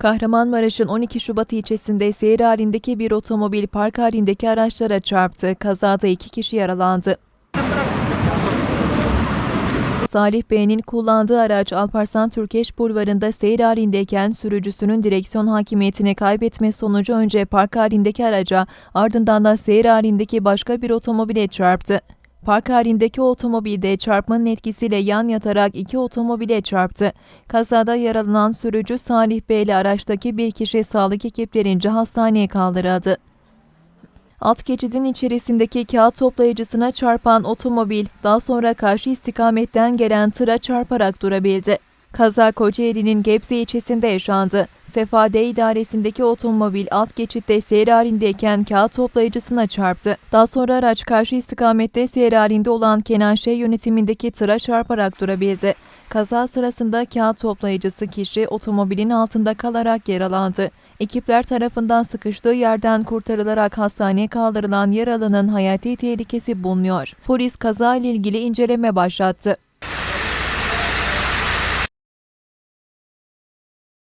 Kahramanmaraş'ın 12 Şubat ilçesinde seyir halindeki bir otomobil park halindeki araçlara çarptı. Kazada iki kişi yaralandı. Salih Bey'in kullandığı araç Alparslan Türkeş Bulvarı'nda seyir halindeyken sürücüsünün direksiyon hakimiyetini kaybetme sonucu önce park halindeki araca ardından da seyir halindeki başka bir otomobile çarptı. Park halindeki otomobilde çarpmanın etkisiyle yan yatarak iki otomobile çarptı. Kazada yaralanan sürücü Salih Bey ile araçtaki bir kişi sağlık ekiplerince hastaneye kaldırıldı. Alt geçidin içerisindeki kağıt toplayıcısına çarpan otomobil daha sonra karşı istikametten gelen tıra çarparak durabildi. Kaza Kocaeli'nin Gebze ilçesinde yaşandı. Sefa D idaresindeki otomobil alt geçitte seyir halindeyken kağıt toplayıcısına çarptı. Daha sonra araç karşı istikamette seyir halinde olan Kenan Şey yönetimindeki tıra çarparak durabildi. Kaza sırasında kağıt toplayıcısı kişi otomobilin altında kalarak yaralandı. Ekipler tarafından sıkıştığı yerden kurtarılarak hastaneye kaldırılan yaralının hayati tehlikesi bulunuyor. Polis kaza ile ilgili inceleme başlattı.